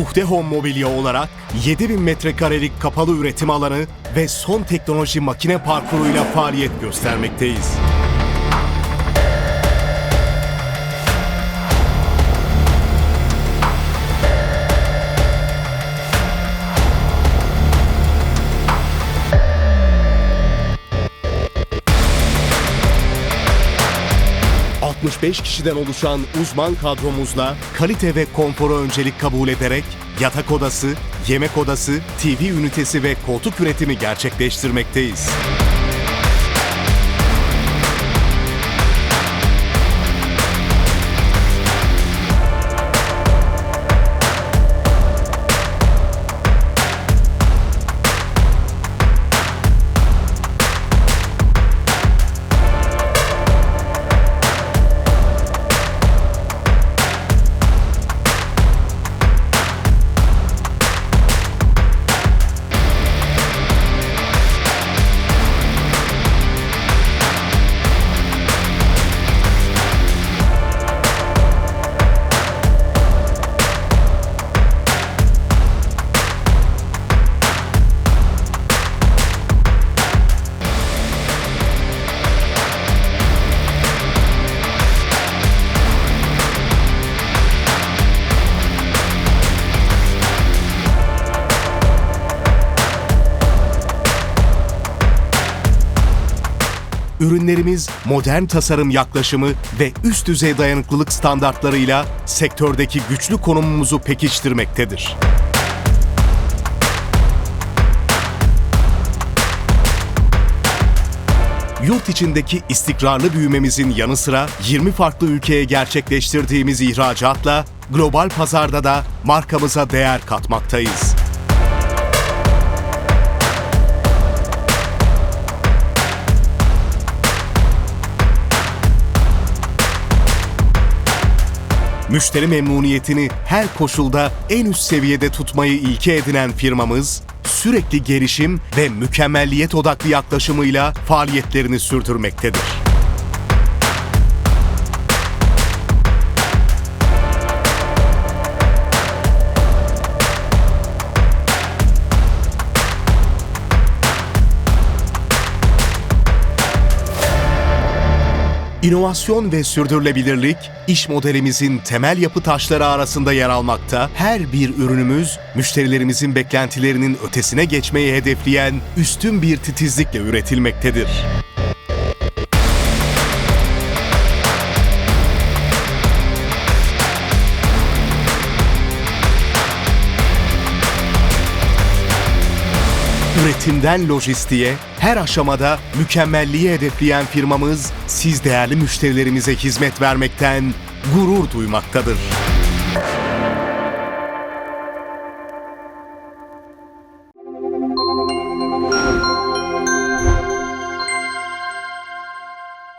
Buhdehom Mobilya olarak 7000 metrekarelik kapalı üretim alanı ve son teknoloji makine parkuruyla faaliyet göstermekteyiz. ...65 kişiden oluşan uzman kadromuzla kalite ve konforu öncelik kabul ederek yatak odası, yemek odası, TV ünitesi ve koltuk üretimi gerçekleştirmekteyiz. Ürünlerimiz modern tasarım yaklaşımı ve üst düzey dayanıklılık standartlarıyla sektördeki güçlü konumumuzu pekiştirmektedir. Yurt içindeki istikrarlı büyümemizin yanı sıra 20 farklı ülkeye gerçekleştirdiğimiz ihracatla global pazarda da markamıza değer katmaktayız. Müşteri memnuniyetini her koşulda en üst seviyede tutmayı ilke edinen firmamız, sürekli gelişim ve mükemmelliyet odaklı yaklaşımıyla faaliyetlerini sürdürmektedir. İnovasyon ve sürdürülebilirlik, iş modelimizin temel yapı taşları arasında yer almakta, her bir ürünümüz müşterilerimizin beklentilerinin ötesine geçmeyi hedefleyen üstün bir titizlikle üretilmektedir. Üretimden lojistiğe, her aşamada mükemmelliği hedefleyen firmamız, siz değerli müşterilerimize hizmet vermekten gurur duymaktadır.